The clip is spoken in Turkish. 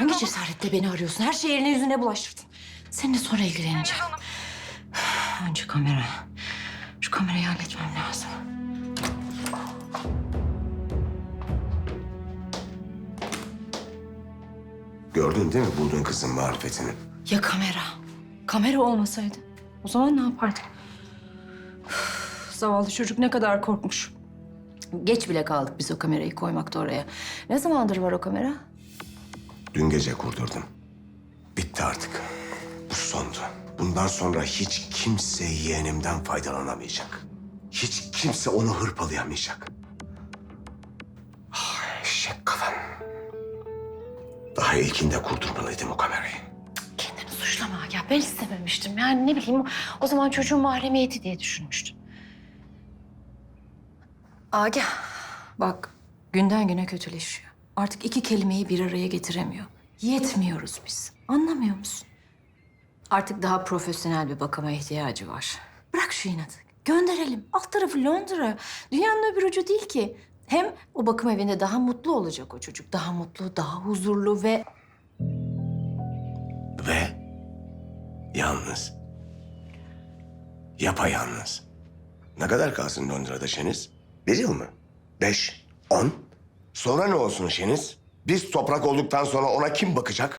Ne cesaretle beni arıyorsun? Her şeyi eline yüzüne bulaştırdın. Seninle sonra ilgileneceğim. Önce kamera. Şu kamerayı halletmem lazım. Gördün değil mi bulduğun kızın marifetini? Ya kamera? Kamera olmasaydı o zaman ne yapardık? Üf, Zavallı çocuk ne kadar korkmuş. Geç bile kaldık biz o kamerayı koymakta oraya. Ne zamandır var o kamera? Dün gece kurdurdum. Bitti artık. Bu sondu. Bundan sonra hiç kimse yeğenimden faydalanamayacak. Hiç kimse onu hırpalayamayacak. Ah, eşek kafam. Daha ilkinde kurdurmalıydım o kamerayı. Kendini suçlama ya. Ben istememiştim. Yani ne bileyim o zaman çocuğun mahremiyeti diye düşünmüştüm. Agah bak günden güne kötüleşiyor. Artık iki kelimeyi bir araya getiremiyor. Yetmiyoruz biz. Anlamıyor musun? Artık daha profesyonel bir bakıma ihtiyacı var. Bırak şu inadı. Gönderelim. Alt tarafı Londra. Dünyanın öbür ucu değil ki. Hem o bakım evinde daha mutlu olacak o çocuk. Daha mutlu, daha huzurlu ve Ve yalnız. Yapayalnız. Ne kadar kalsın Londra'da Şeniz? Bir yıl mı? Beş? On? Sonra ne olsun Şeniz? Biz toprak olduktan sonra ona kim bakacak?